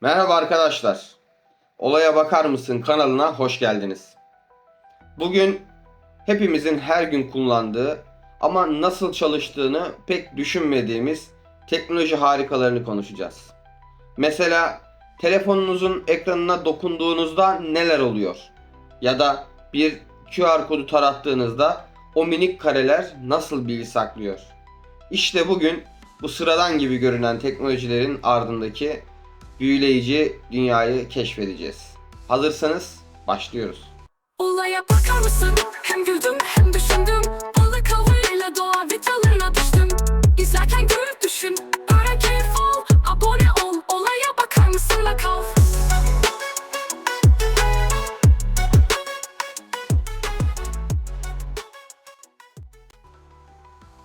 Merhaba arkadaşlar. Olaya bakar mısın kanalına hoş geldiniz. Bugün hepimizin her gün kullandığı ama nasıl çalıştığını pek düşünmediğimiz teknoloji harikalarını konuşacağız. Mesela telefonunuzun ekranına dokunduğunuzda neler oluyor? Ya da bir QR kodu tarattığınızda o minik kareler nasıl bilgi saklıyor? İşte bugün bu sıradan gibi görünen teknolojilerin ardındaki büyüleyici dünyayı keşfedeceğiz. Hazırsanız başlıyoruz. Olaya bakar mısın? Hem güldüm hem düşündüm Balık avıyla doğa vidalarına düştüm İzlerken gör düşün Öğren keyif al Abone ol Olaya bakar mısın la kal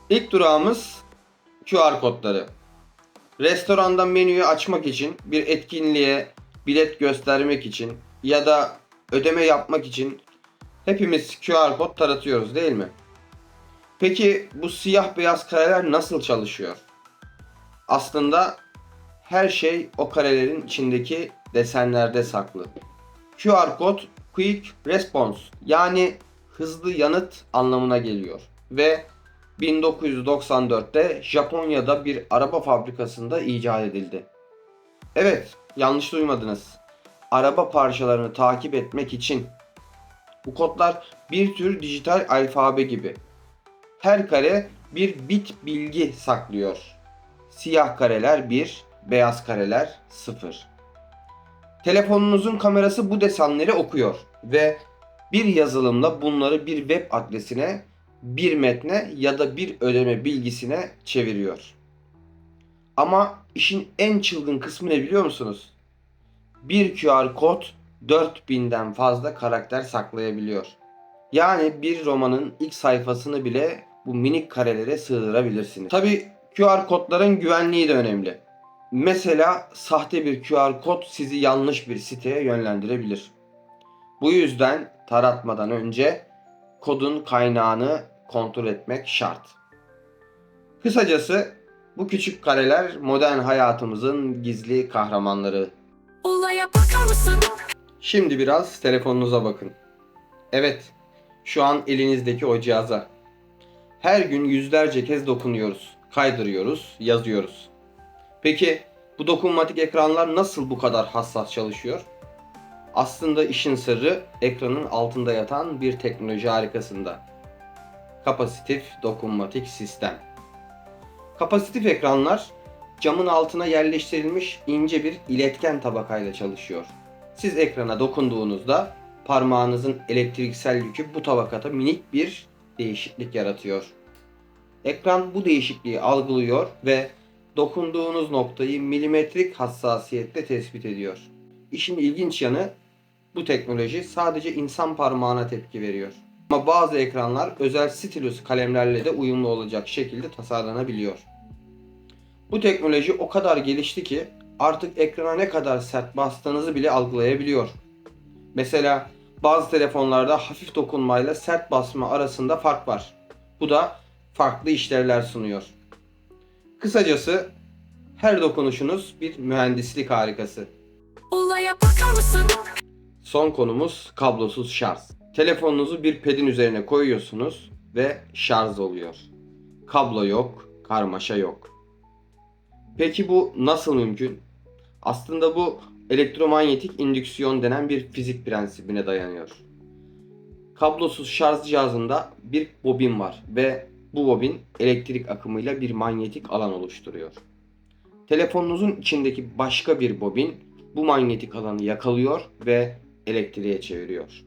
İlk durağımız QR kodları. Restoranda menüyü açmak için, bir etkinliğe bilet göstermek için ya da ödeme yapmak için hepimiz QR kod taratıyoruz değil mi? Peki bu siyah beyaz kareler nasıl çalışıyor? Aslında her şey o karelerin içindeki desenlerde saklı. QR kod Quick Response yani hızlı yanıt anlamına geliyor ve 1994'te Japonya'da bir araba fabrikasında icat edildi. Evet, yanlış duymadınız. Araba parçalarını takip etmek için. Bu kodlar bir tür dijital alfabe gibi. Her kare bir bit bilgi saklıyor. Siyah kareler 1, beyaz kareler 0. Telefonunuzun kamerası bu desenleri okuyor ve bir yazılımla bunları bir web adresine, bir metne ya da bir ödeme bilgisine çeviriyor. Ama işin en çılgın kısmı ne biliyor musunuz? Bir QR kod 4000'den fazla karakter saklayabiliyor. Yani bir romanın ilk sayfasını bile bu minik karelere sığdırabilirsiniz. Tabi QR kodların güvenliği de önemli. Mesela sahte bir QR kod sizi yanlış bir siteye yönlendirebilir. Bu yüzden taratmadan önce kodun kaynağını kontrol etmek şart. Kısacası bu küçük kareler modern hayatımızın gizli kahramanları. Olaya bakar mısın? Şimdi biraz telefonunuza bakın. Evet, şu an elinizdeki o cihaza. Her gün yüzlerce kez dokunuyoruz, kaydırıyoruz, yazıyoruz. Peki bu dokunmatik ekranlar nasıl bu kadar hassas çalışıyor? Aslında işin sırrı ekranın altında yatan bir teknoloji harikasında. Kapasitif dokunmatik sistem. Kapasitif ekranlar camın altına yerleştirilmiş ince bir iletken tabakayla çalışıyor. Siz ekrana dokunduğunuzda parmağınızın elektriksel yükü bu tabakata minik bir değişiklik yaratıyor. Ekran bu değişikliği algılıyor ve dokunduğunuz noktayı milimetrik hassasiyetle tespit ediyor. İşin ilginç yanı bu teknoloji sadece insan parmağına tepki veriyor. Ama bazı ekranlar özel stylus kalemlerle de uyumlu olacak şekilde tasarlanabiliyor. Bu teknoloji o kadar gelişti ki artık ekrana ne kadar sert bastığınızı bile algılayabiliyor. Mesela bazı telefonlarda hafif dokunmayla sert basma arasında fark var. Bu da farklı işlevler sunuyor. Kısacası her dokunuşunuz bir mühendislik harikası. Olaya bakar mısın? Son konumuz kablosuz şarj. Telefonunuzu bir pedin üzerine koyuyorsunuz ve şarj oluyor. Kablo yok, karmaşa yok. Peki bu nasıl mümkün? Aslında bu elektromanyetik indüksiyon denen bir fizik prensibine dayanıyor. Kablosuz şarj cihazında bir bobin var ve bu bobin elektrik akımıyla bir manyetik alan oluşturuyor. Telefonunuzun içindeki başka bir bobin bu manyetik alanı yakalıyor ve elektriğe çeviriyor.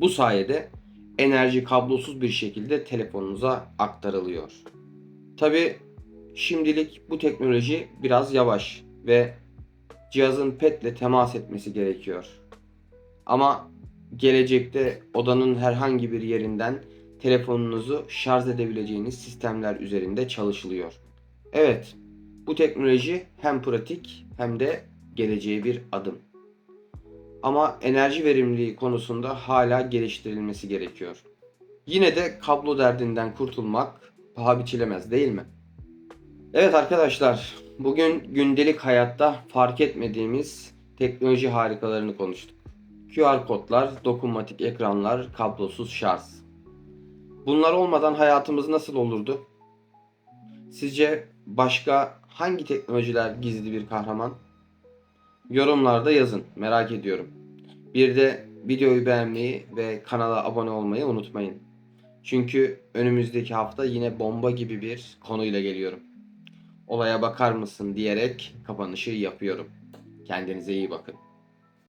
Bu sayede enerji kablosuz bir şekilde telefonunuza aktarılıyor. Tabi şimdilik bu teknoloji biraz yavaş ve cihazın petle temas etmesi gerekiyor. Ama gelecekte odanın herhangi bir yerinden telefonunuzu şarj edebileceğiniz sistemler üzerinde çalışılıyor. Evet, bu teknoloji hem pratik hem de geleceğe bir adım. Ama enerji verimliliği konusunda hala geliştirilmesi gerekiyor. Yine de kablo derdinden kurtulmak paha biçilemez değil mi? Evet arkadaşlar, Bugün gündelik hayatta fark etmediğimiz teknoloji harikalarını konuştuk. QR kodlar, dokunmatik ekranlar, kablosuz şarj. Bunlar olmadan hayatımız nasıl olurdu? Sizce başka hangi teknolojiler gizli bir kahraman? Yorumlarda yazın, merak ediyorum. Bir de videoyu beğenmeyi ve kanala abone olmayı unutmayın. Çünkü önümüzdeki hafta yine bomba gibi bir konuyla geliyorum. Olaya bakar mısın diyerek kapanışı yapıyorum. Kendinize iyi bakın.